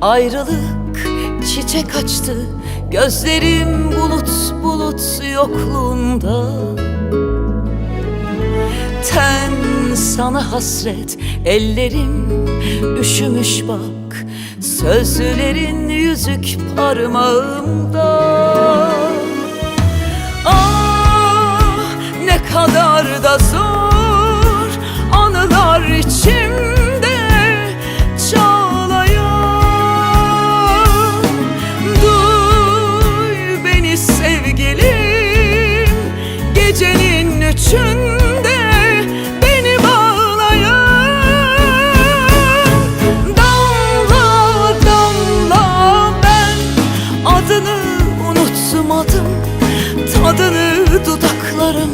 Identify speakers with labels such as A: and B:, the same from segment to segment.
A: Ayrılık çiçek açtı. Gözlerim bulut bulut yokluğunda. Ten sana hasret Ellerim üşümüş bak. Sözlerin yüzük parmağımda unutmadım Tadını dudaklarım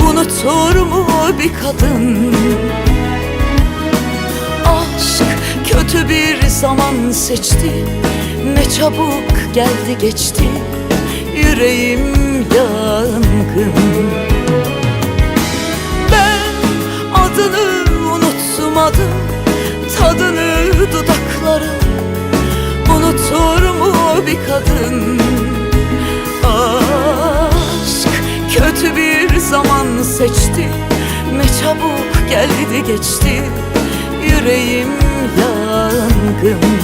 A: unutur mu bir kadın? Aşk kötü bir zaman seçti. Ne çabuk geldi geçti. Yüreğim yangın. Ben adını unutmadım. Tadını dudaklarım Unutur mu bir kadın zaman seçti Ne çabuk geldi geçti. Yüreğim yangın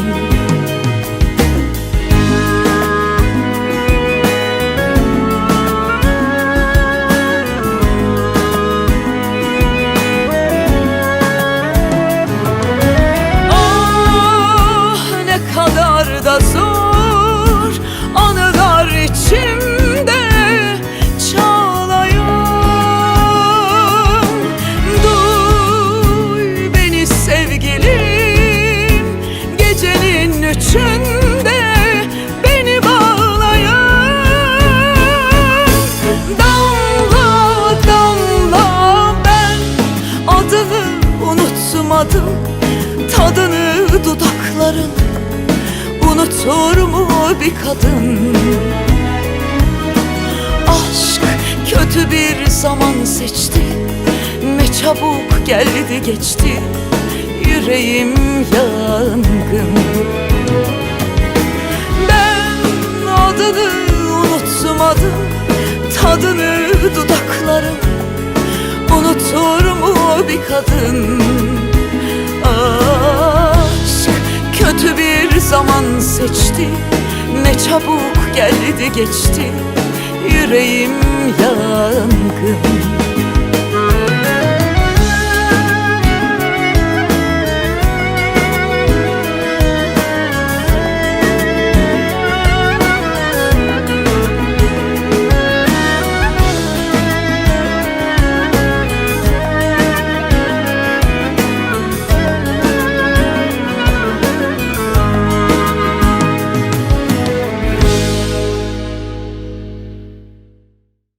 A: üçünde beni bağlayan. Damla damla ben adını unutmadım Tadını dudakların. Unutur mu bir kadın? Aşk kötü bir zaman seçti. Ne çabuk geldi geçti. Yüreğim yangın adını unutmadım Tadını dudaklarım. Unutur mu bir kadın? Aşk kötü bir zaman seçti. Ne çabuk geldi geçti. Yüreğim yangın